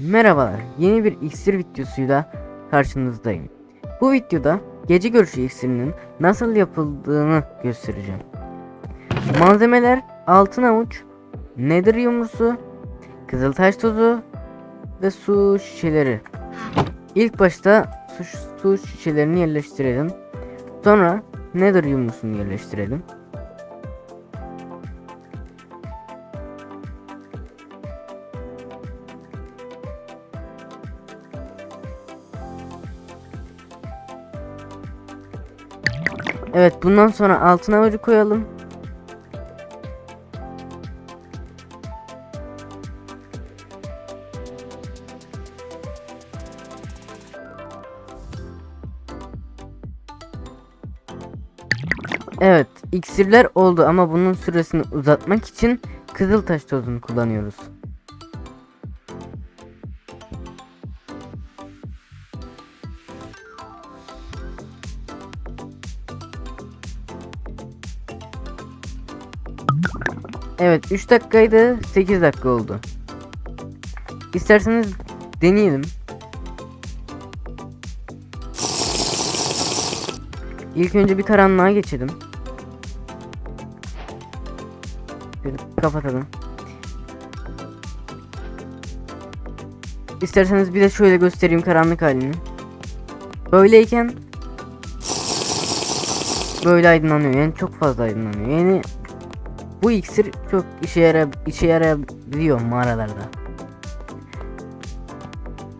Merhabalar, yeni bir iksir videosuyla karşınızdayım. Bu videoda gece görüşü iksirinin nasıl yapıldığını göstereceğim. Malzemeler altın avuç, nedir yumrusu, kızıltaş tozu ve su şişeleri. İlk başta su, su şişelerini yerleştirelim. Sonra nedir yumrusunu yerleştirelim. Evet bundan sonra altın avucu koyalım. Evet iksirler oldu ama bunun süresini uzatmak için kızıltaş tozunu kullanıyoruz. Evet 3 dakikaydı 8 dakika oldu. İsterseniz deneyelim. İlk önce bir karanlığa geçelim. Kapatalım. İsterseniz bir de şöyle göstereyim karanlık halini. Böyleyken böyle aydınlanıyor. Yani çok fazla aydınlanıyor. Yani bu iksir çok işe yara işe yarayabiliyor mağaralarda.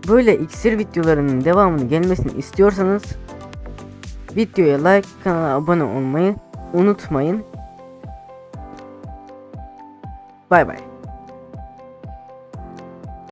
Böyle iksir videolarının devamını gelmesini istiyorsanız videoya like kanala abone olmayı unutmayın. Bay bay.